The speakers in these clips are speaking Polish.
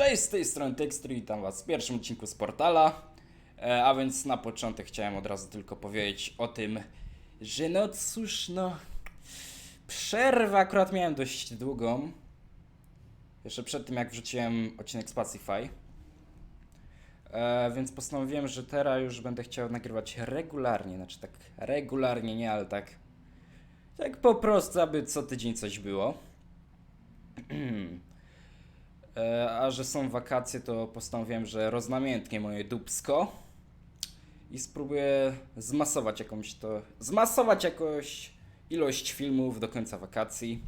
Cześć, z tej strony Textry, witam was w pierwszym odcinku z portala. E, a więc na początek chciałem od razu tylko powiedzieć o tym, że no cóż, no. Przerwę akurat miałem dość długą. Jeszcze przed tym, jak wrzuciłem odcinek z Pacify. E, więc postanowiłem, że teraz już będę chciał nagrywać regularnie. Znaczy tak regularnie, nie, ale tak. Tak po prostu, aby co tydzień coś było. E, a że są wakacje, to postanowiłem, że roznamiętnie moje dubsko i spróbuję zmasować jakąś to. zmasować jakąś ilość filmów do końca wakacji.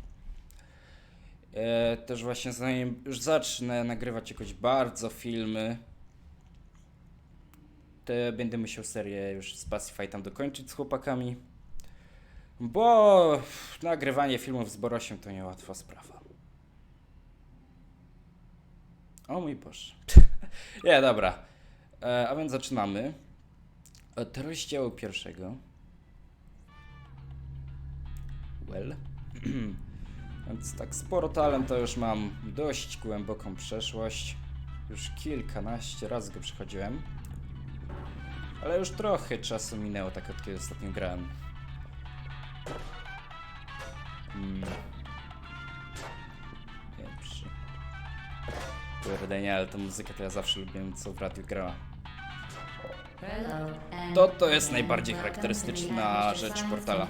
E, też właśnie zanim już zacznę nagrywać jakoś bardzo filmy, to będę musiał serię już z Pacify tam dokończyć z chłopakami. Bo nagrywanie filmów z Borosiem to niełatwa sprawa. O mój Boże. Nie, dobra. E, a więc zaczynamy od rozdziału pierwszego. Well. więc tak z portalem to już mam dość głęboką przeszłość. Już kilkanaście razy go przechodziłem. Ale już trochę czasu minęło, tak od kiedy ostatnio grałem. Mm. Pierwszy. Kurde, ale tą muzykę to ja zawsze lubiłem, co w radiu grała. To to jest najbardziej charakterystyczna rzecz portala.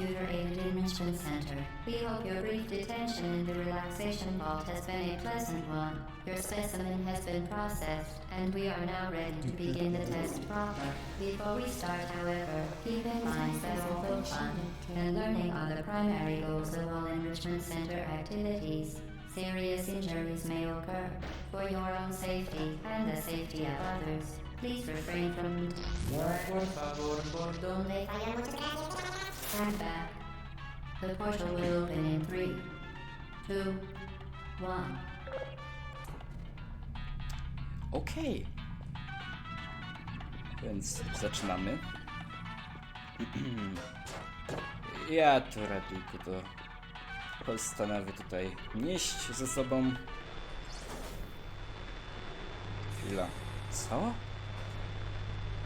And learning are the primary goals of all enrichment center activities, serious injuries may occur. For your own safety and the safety of others, please refrain from por favor, por donde Stand back. The portal will open in three, two, one. Okej. Więc zaczynamy. Ja to radyjku to postanowię tutaj nieść ze sobą. Chwila. Co?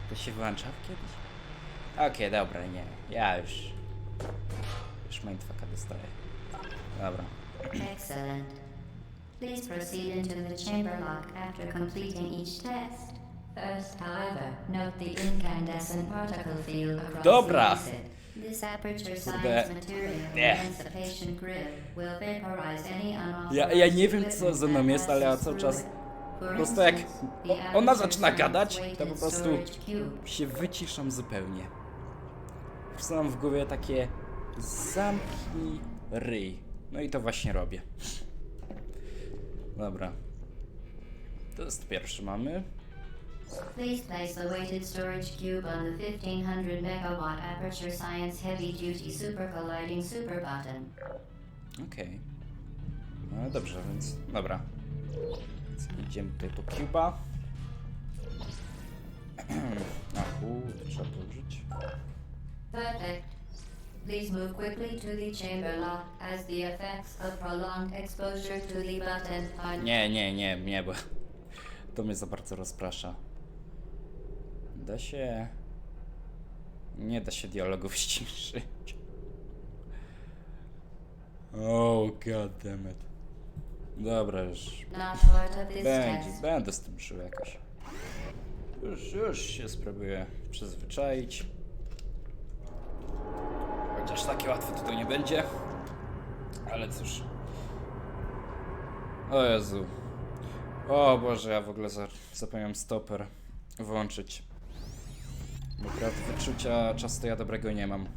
To się wyłączało kiedyś? Okej, dobra, nie. Ja już... Już mindfucka dostaję. Dobra. Excellent. Please proceed into the chamber lock after completing each test. First, however, note the incandescent particle field across Dobra. the exit. This aperture science material Nie. against the patient grip will vaporize any Ja, ja nie wiem co ze mną jest, ale ja cały czas po prostu jak o- ona zaczyna gadać, to po prostu się wyciszam zupełnie. Po prostu mam w głowie takie zamknij ryj. No i to właśnie robię. Dobra. To jest pierwszy mamy. Please place the weighted storage cube on the 1500 megawatt Aperture Science Heavy Duty Super Colliding Super Button. Okej. No dobrze, więc dobra. Więc idziemy tutaj po Cuba. A, u, to trzeba położyć. Perfect. Please move quickly to the chamber lock as the effects of prolonged exposure to the button are Nie, nie, nie, nie, bo to mnie za bardzo rozprasza. Da się. Nie da się dialogów ściszyć. Oh, god damn it. Dobra, już. Będzie, będę z tym szył jakoś. Już, już się spróbuję przyzwyczaić. Chociaż takie łatwe tutaj nie będzie. Ale cóż. O Jezu. O Boże, ja w ogóle za, zapomniałem stoper włączyć. Akurat wyczucia często ja dobrego nie mam.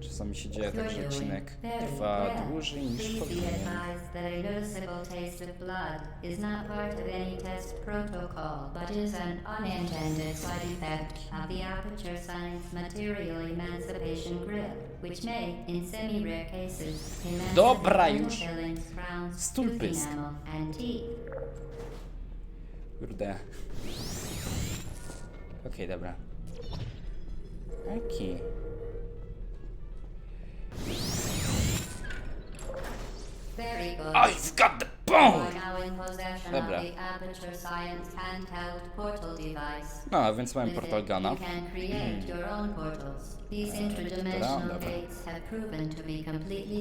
Czasami się dzieje tak, że odcinek trwa dłużej niż powinien. Dobra, już. fillings, crowns, Stół tooth pysk. enamel, and teeth. Kurde. Okej, dobra. Okej. I've got the possession Dobra. No, więc mamy portal. These interdimensional dobra.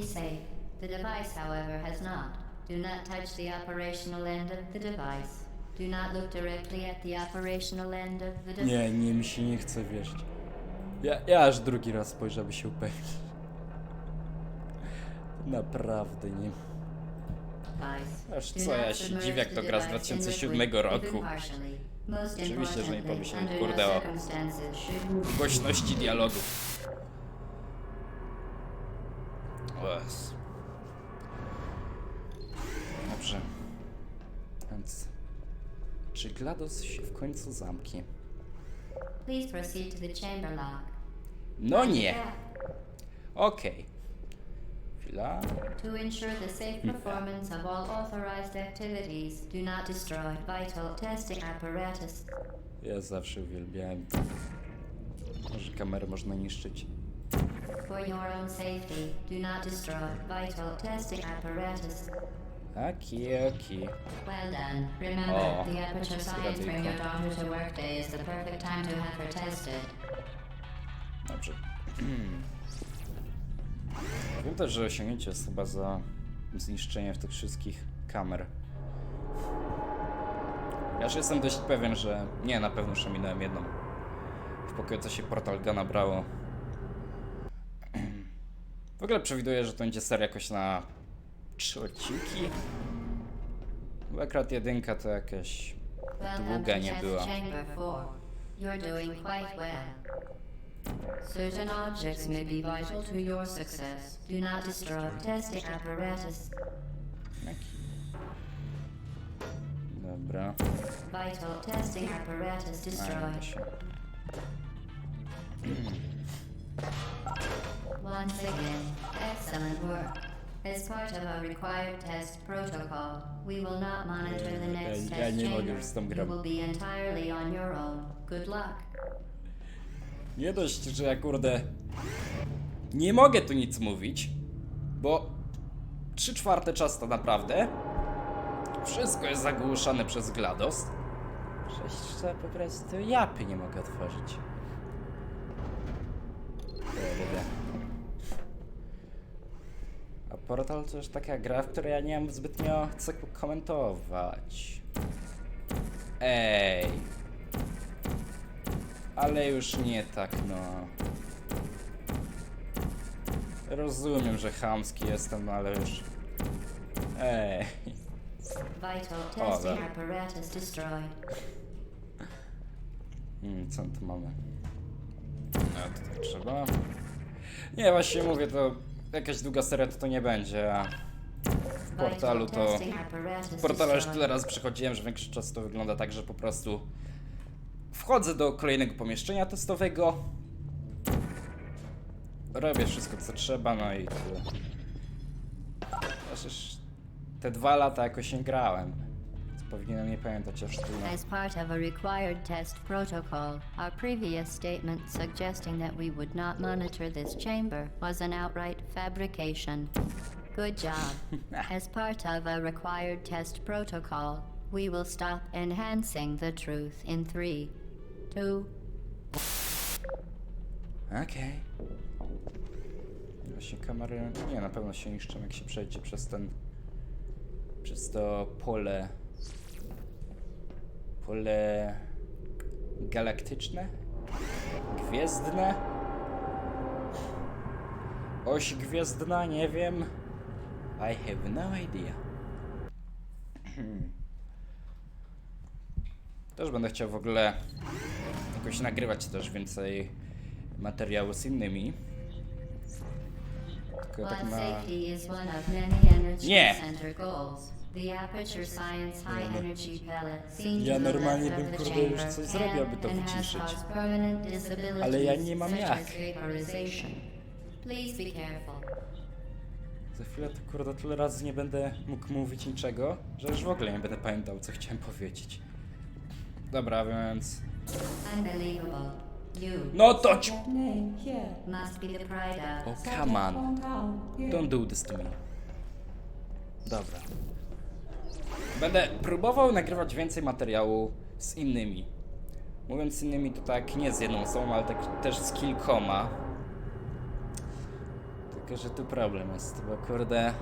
safe. The device, however, has not. Do not touch the operational end of the device. Do not look directly at the operational end of the device. Nie, nie, mi się nie chce wierzyć. Ja, ja aż drugi raz spojrzę, aby się upewnić. Naprawdę nie. Aż co, ja się dziwię, jak to gra z 2007 roku. Oczywiście, że nie pomyślałem, kurde, o głośności dialogów. Jezu. Dobrze. Więc... Czy GLaDOS się w końcu zamknie? Please proceed to the chamber lock. No nie! Okej. Chwila. To ensure the safe performance of all authorized activities, do not destroy vital testing apparatus. Ja zawsze uwielbiałem, że kamerę można niszczyć. For your own safety, do not destroy vital testing apparatus. Aki, aki. Well done. Remember, Oh, the Aperture Science Bring Your zgadujka. Daughter to Work Day is the perfect time to have her tested. Dobrze. Wiem też, że osiągnięcie jest chyba za zniszczenie tych wszystkich kamer. Ja już jestem dość pewien, że... Nie, na pewno już ominąłem jedną. W pokoju co się Portal Gana brało. W ogóle przewiduję, że to będzie seria jakoś na trzy odcinki. Bo akurat jedynka to Welcome długa nie była. Chamber 4. You're doing quite well. Certain objects may be vital to your success. Do not destroy testing apparatus. Dobra. Vital testing apparatus destroyed. Once again, excellent work. As part of our required test protocol, we will not monitor the next Ja- ja test nie mogę już z tą You grą. will be entirely on your own. Good luck. Nie dość, że ja kurde. Nie mogę tu nic mówić, bo 3 czwarte czas to naprawdę. Wszystko jest zagłuszane przez GLaDOS. Sześć, że po prostu japy nie mogę otworzyć. Kurde. A Portal to już taka gra, w której ja nie mam zbytnio co komentować. Ej. Ale już nie tak, no. Rozumiem, że chamski jestem, ale już. Ej. Vital testing apparatus destroyed. Hmm, co tu mamy? No, tutaj trzeba. Nie, właśnie mówię, to jakaś długa seria to, to nie będzie, a w portalu to... W portalu już tyle razy przechodziłem, że większość czasu to wygląda tak, że po prostu wchodzę do kolejnego pomieszczenia testowego, robię wszystko co trzeba, no i tyle. Przecież te dwa lata jakoś nie grałem, powinienem nie pamiętać. As part of a required test protocol, our previous statement suggesting that we would not monitor this chamber was an outright fabrication. Good job. As part of a required test protocol, we will stop enhancing the truth in three, two, Okej. Właśnie kamery, nie, na pewno się niszczą jak się przejdzie przez ten, przez to pole, pole galaktyczne, gwiezdne, oś gwiezdna, nie wiem, I have no idea. Też będę chciał w ogóle jakoś nagrywać też więcej materiału z innymi. Tylko tak na... Nie. Center goals, the Aperture Science High Energy Pellet seen Ja normalnie bym, of the kurde, już chamber coś zrobił, aby to wyciszyć. Ale ja nie mam jak. as vaporization. Please be careful. Za chwilę to kurde tyle razy nie będę mógł mówić niczego, że już w ogóle nie będę pamiętał co chciałem powiedzieć. Dobra, więc... Unbelievable. You No to ci... must be the pride of. Oh, come on. Don't do this to me. Dobra. Będę próbował nagrywać więcej materiału z innymi. Mówiąc z innymi, to tak nie z jedną osobą, ale tak też z kilkoma. Tylko, że tu problem jest, bo kurde.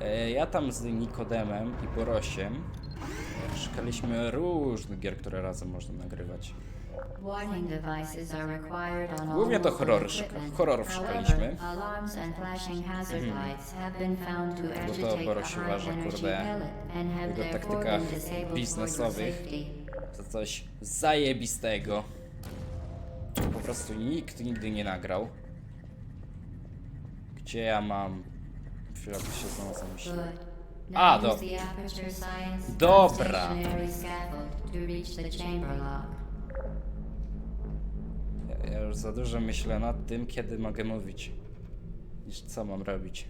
E, ja tam z Nikodemem i Borosiem szukaliśmy różnych gier, które razem można nagrywać. Głównie to horror horrorów szukaliśmy. been found to Boros uważa, kurde, w jego taktykach biznesowych. To coś zajebistego. Po prostu nikt nigdy nie nagrał. Gdzie ja mam... Chwila, się znalazłem. A, do- Dobra. Ja, już za dużo myślę nad tym, kiedy mogę mówić. Niż co mam robić.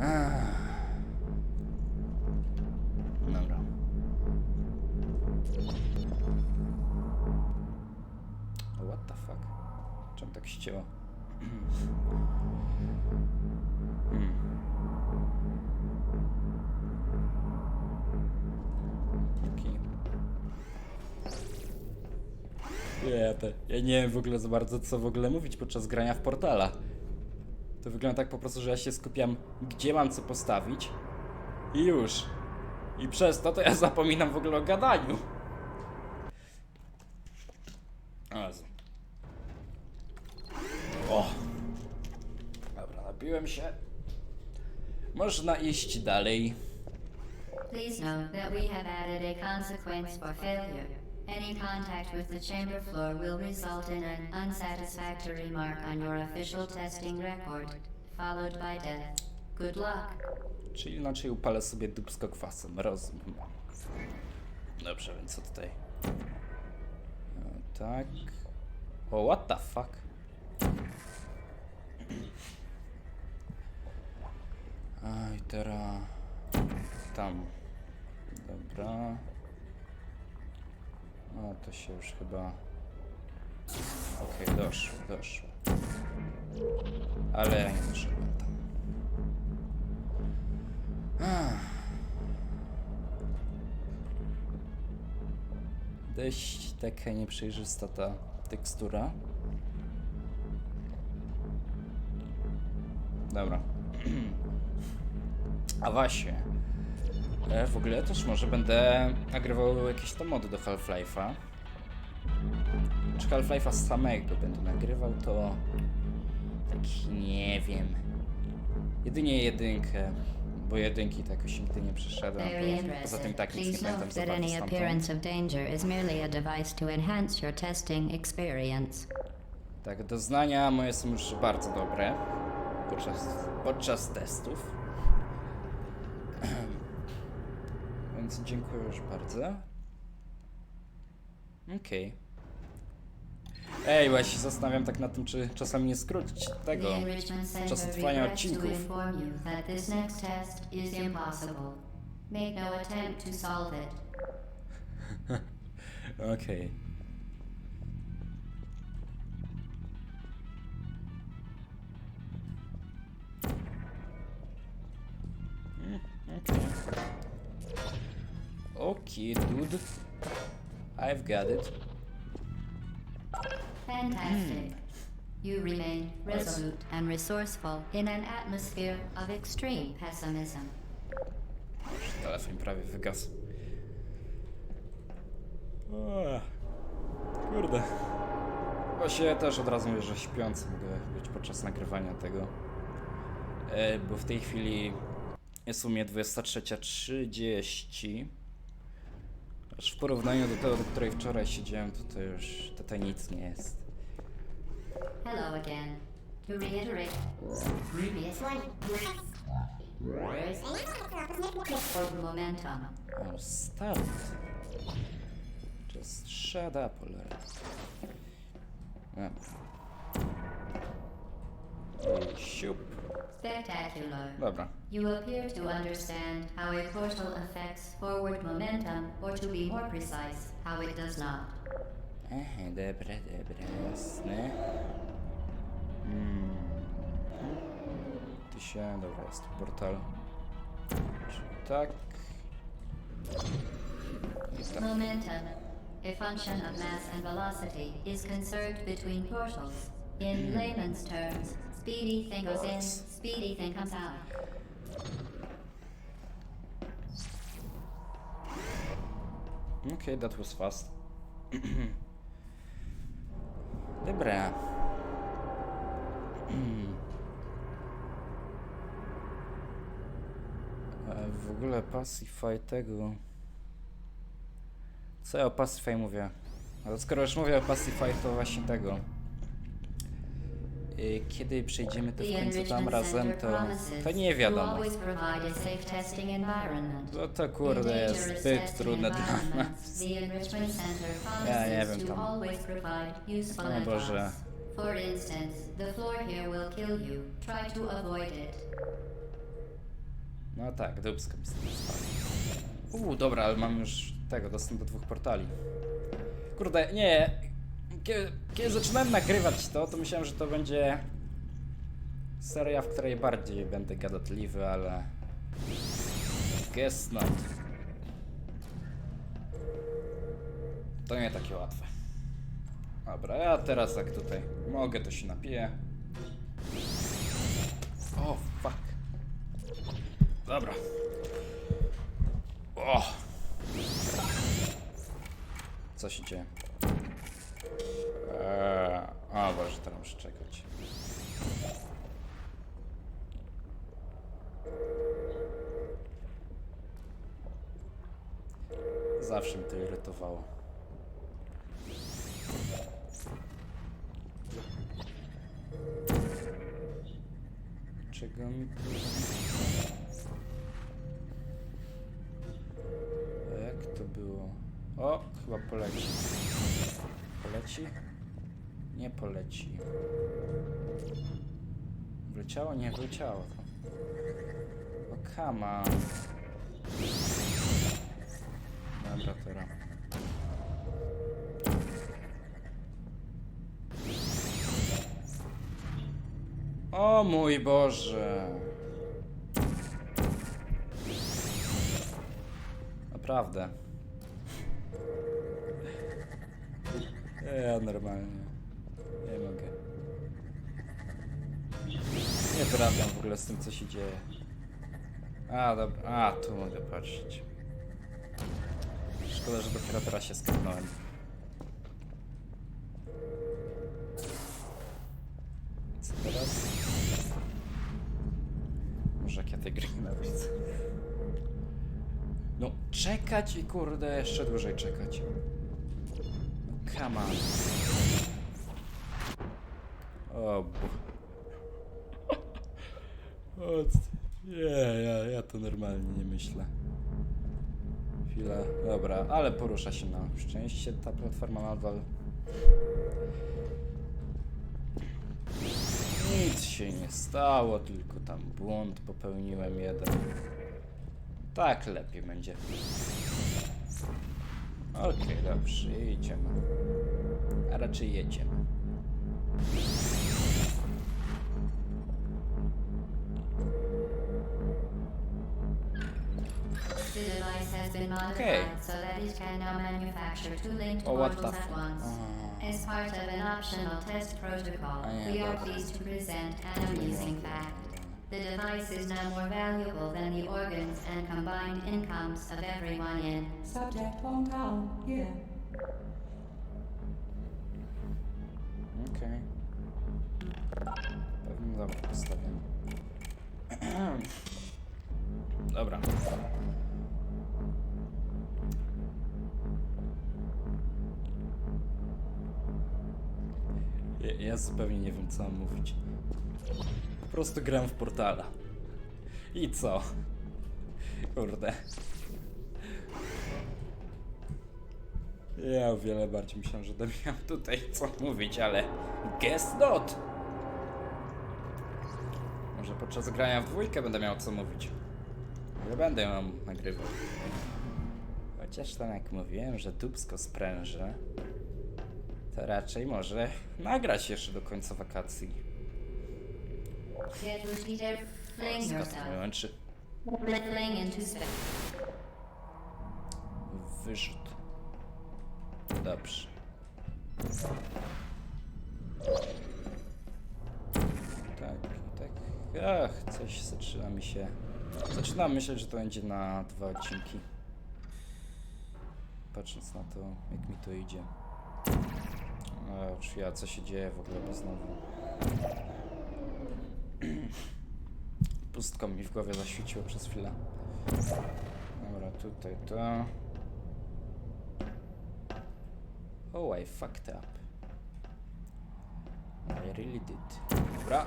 Ach. Dobra. What the fuck? Czemu tak ścięło? ja, te, ja nie wiem w ogóle za bardzo co w ogóle mówić podczas grania w portala. To wygląda tak po prostu, że ja się skupiam, gdzie mam co postawić i już. I przez to to ja zapominam w ogóle o gadaniu. O! Dobra, napiłem się. Można iść dalej. Please note that we have added a consequence for failure. Any contact with the chamber floor will result in an unsatisfactory mark on your official testing record, followed by death. Good luck. Czyli inaczej upalę sobie dubsko kwasem, rozumiem. Dobrze, więc co tutaj? E, tak. O, what the fuck? A i teraz tam. Dobra. O, to się już chyba. Okej, doszło, doszło. Ale ja nie doszedłem tam. Dość taka nieprzejrzysta ta tekstura. Dobra. A właśnie. E, w ogóle też może będę nagrywał jakieś tam mody do Half-Life'a. Czy Half-Life'a samego będę nagrywał, to tak nie wiem. Jedynie jedynkę, bo jedynki tak jakoś nigdy nie przeszedłem. Poza tym tak nic nie pamiętam za bardzo stamtąd. appearance of danger is merely a device to enhance your testing experience. Tak, doznania moje są już bardzo dobre podczas, podczas testów. Więc dziękuję już bardzo. Okej. Ej, właśnie zastanawiam tak nad tym, czy czasami nie skrócić tego. The Enrichment Center Czas trwania regrets to odcinków. inform you that this next test is impossible. Make no attempt to solve it. Okej. Mm, Okay. Okay, dude. I've got it. Fantastic. You remain resolute and resourceful in an atmosphere of extreme pessimism. Telefon prawie wygasł. Kurde. Właśnie też od razu mówię, że śpiący mogę być podczas nagrywania tego. E, bo w tej chwili jest u mnie 23.30. Aż w porównaniu do tego, do której wczoraj siedziałem, to to już tutaj nic nie jest. Hello again. To reiterate, previously. For momentum. Oh, start. Just shut up already. I siup. Spectacular. Dobra. You appear to understand how a portal affects forward momentum, or to be more precise, how it does not. Aha, dobra, dobra, jasne. Hmm. Tu się, dobra, jest tu portal. Tak. Tak. Momentum, a function of mass and velocity, is conserved between portals. In layman's terms, speedy thing goes in, speedy thing comes out. Okay, that was fast. Dobra. E, W ogóle Pacify tego. Co ja o Pacify mówię? Ale skoro już mówię o Pacify, to właśnie tego. E, Kiedy przejdziemy to The w końcu tam razem, to, to nie to wiadomo. environment. No to kurde jest zbyt trudne dla nas. Ja nie wiem to tam. O Boże. advice. For instance, the floor here will kill you. Try to avoid it. No tak, dupsko mi spadło. Uuu, dobra, ale mam już tego, dostęp do dwóch portali. Kurde, nie. Kiedy, kiedy zaczynałem nagrywać to, to myślałem, że to będzie seria, w której bardziej będę gadatliwy, ale... Guess not. To nie takie łatwe. Dobra, ja teraz jak tutaj mogę, to się napiję. O, fuck. Dobra. O! Co się dzieje? Eee, o Boże, teraz muszę czekać. Zawsze mi to irytowało. Czego mi. A jak to było? O, chyba poleci. Poleci? Nie poleci. Wleciało? Nie wleciało. O, on. Dobra, teraz. O mój Boże. Naprawdę. Ja normalnie. Nie wyrabiam w ogóle z tym, co się dzieje. A, dobra. A, tu mogę patrzeć. Szkoda, że dopiero teraz się skapnąłem. Co teraz? Może jak ja tej gry nienawidzę. No, czekać i kurde, jeszcze dłużej czekać. Come on. O, bu... Nie, ja, ja to normalnie nie myślę. Chwila, dobra, ale porusza się na szczęście ta platforma nadal. Nic się nie stało, tylko tam błąd popełniłem jeden. Tak lepiej będzie. Okej, dobrze, jedziemy. A raczej jedziemy. Been modified Okay. so that it can now manufacture two linked Oh, what portals the at f- once. Oh. As part of an optional test protocol, we are pleased to present an amusing fact. The device is now more valuable than the organs and combined incomes of everyone in Subject hometown, here. Okay. Pewnie dobra, postawię. Dobra. Ja, zupełnie nie wiem, co mam mówić. Po prostu gram w portala. I co? Kurde. Ja o wiele bardziej myślałem, że będę miał tutaj co mówić, ale guess not. Może podczas grania w dwójkę będę miał co mówić. Ale będę ją nagrywał. Chociaż tam jak mówiłem, że dubsko sprężę, to raczej może nagrać jeszcze do końca wakacji. Get Lucider, fling Skąd yourself. wyłączy? Fling into space. Wyrzut. Dobrze. Tak, tak. Ach, coś zaczyna mi się. Zaczynam myśleć, że to będzie na dwa odcinki. Patrząc na to, jak mi to idzie. Już ja, co się dzieje w ogóle, znowu. Pustko mi w głowie zaświeciło przez chwilę. Dobra, tutaj to. Oh, I fucked up. I really did. Dobra.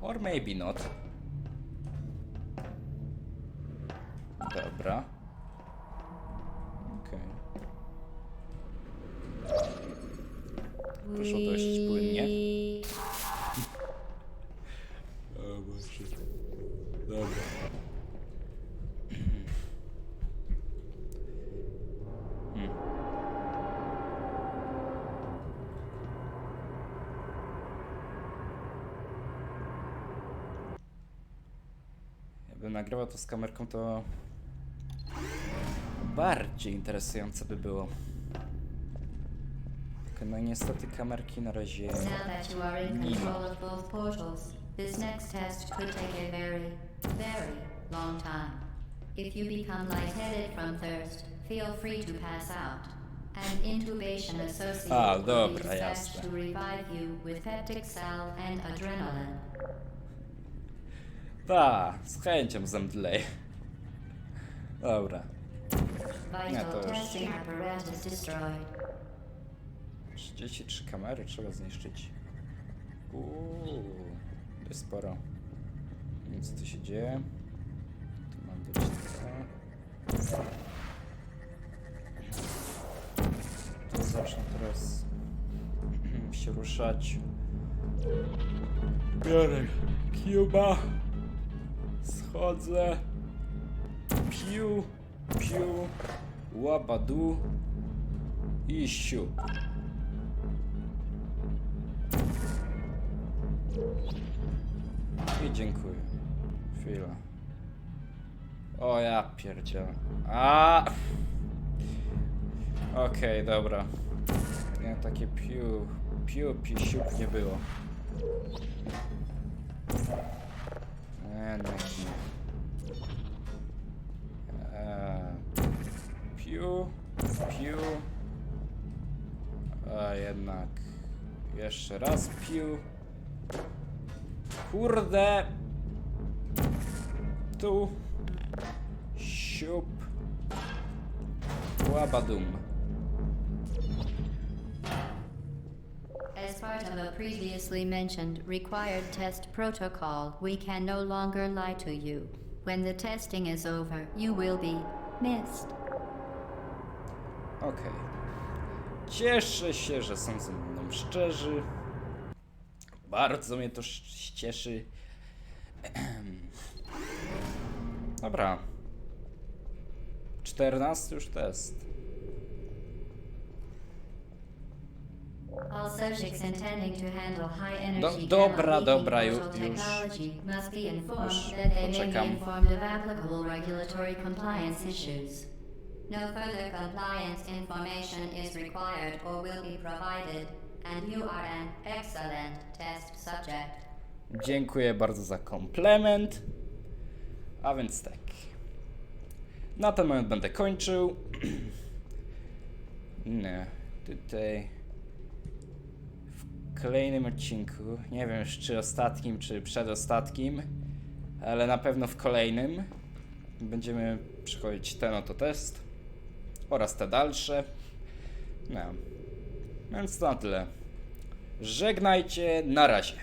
Or maybe not. Dobra. To z kamerką, to bardziej interesujące by było. Tylko no niestety kamerki na razie... Now that you are in Nie ma. control of both portals, this next test could take a very, very long time. If you become lightheaded from thirst, feel free to pass out. An intubation associated A, will dobra, be dispatched jasne. to revive you with peptic sal and adrenaline. Ta, z chęcią zemdleję. Dobra. Vital to już- testing apparatus destroyed. 33 kamery trzeba zniszczyć. Uuu, to jest sporo. Nie co tu się dzieje. Tu mam być to. To zacznę teraz się ruszać. Biorę Cuba. Schodzę. Piu, piu, łabadu i siu. I dziękuję. Chwila. O ja pierdzielę. A. Okej, dobra. Nie, takie piu, piu, pisiup nie było. Nie, no nie. Eee, piu, piu. A jednak. Jeszcze raz piu. Kurde. Tu. Siup. Łabadum. Part of a previously mentioned required test protocol, we can no longer lie to you. When the testing is over, you will be missed. Okej. Cieszę się, że są ze mną szczerzy. Bardzo mnie to sz- cieszy. Dobra. 14 już test. All subjects intending to handle high Do- dobra, dobra, ju- już- technology must be informed już that they may poczekam. be informed of applicable regulatory compliance issues. No further compliance information is required or will be provided, and you are an excellent test subject. Dziękuję bardzo za komplement. A więc tak. Na ten moment będę kończył. Nie, tutaj kolejnym odcinku, nie wiem czy ostatnim, czy przedostatnim, ale na pewno w kolejnym będziemy przechodzić ten oto test oraz te dalsze. No, więc to na tyle. Żegnajcie, na razie.